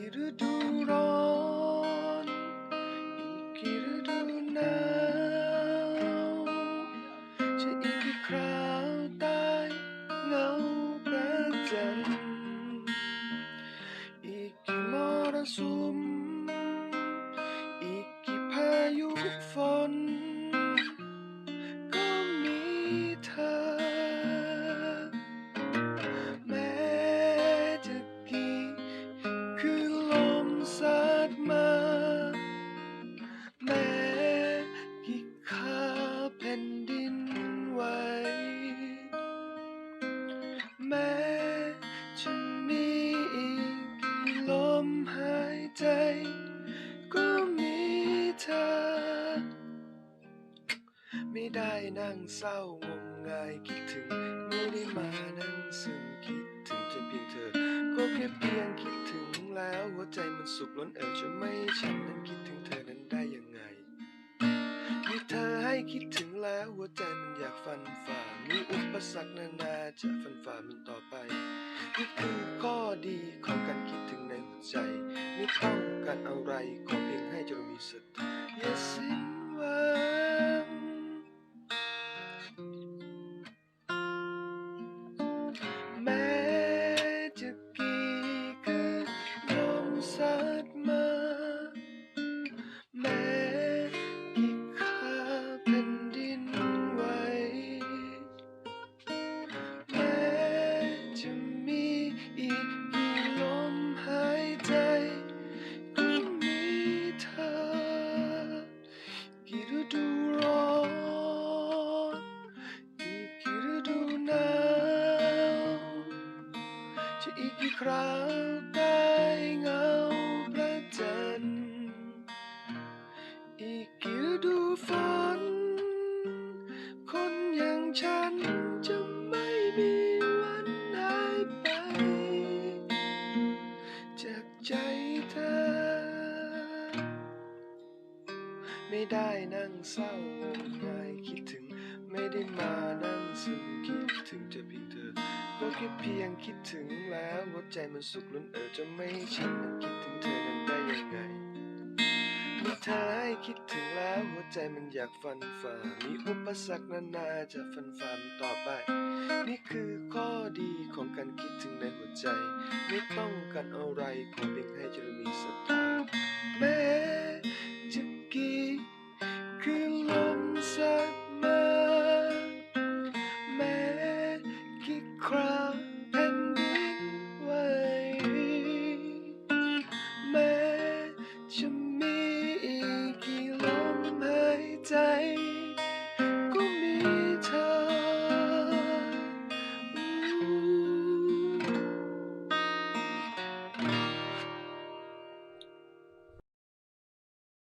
กี่ฤดูร้อน อีกกี่ฤดูหนาวจะอีกกี่คราวใต้เงาพระจันทร์อีกกี่มรสุม อีกกี่พายุฝน ก็มีเธอ นั่งเศร้างมงายคิดถึง ไม่ได้มานั่งซึมคิดถึงจะเพียงเธอ ก็แค่เพียงคิดถึงแล้วหัวใจมันสุขล้นเอ่อจะไม่ฉันนั้นคิดถึงเธอนั้นได้ยังไงมีเธอให้คิดถึงแล้วหัวใจมันอยากฟันฝ่ามีอุปสรรคนานาจะฟันฝ่ามันต่อไปนี่คือข้อดีของการคิดถึงในหัวใจ ไม่ต้องการอะไรขอเพียงให้เรามีศรัทธาอย่าสิ้น จะอีกกี่คราวใต้เงาพระจันทร์อีกกี่ฤดูฝนคนอย่างฉันจะไม่มีวันหายไป จากใจเธอ ไม่ได้นั่งเศร้างมงายคิดถึง ไม่ได้มานั่งซึมคิดถึงจะเพียงเธอ ก็แค่เพียงคิดถึงแล้วหัวใจมันสุขล้นเออจะไม่ฉันนั้นคิดถึงเธอนั้นได้ยังไงมีเธอให้คิดถึงแล้วหัวใจมันอยากฟันฝ่า มีอุปสรรคนานาจะฟันฝ่ามันต่อไป นี่คือข้อดีของการคิดถึงในหัวใจ ไม่ต้องการอะไรขอเพียงให้เรามีศรัทธาแม้ cry.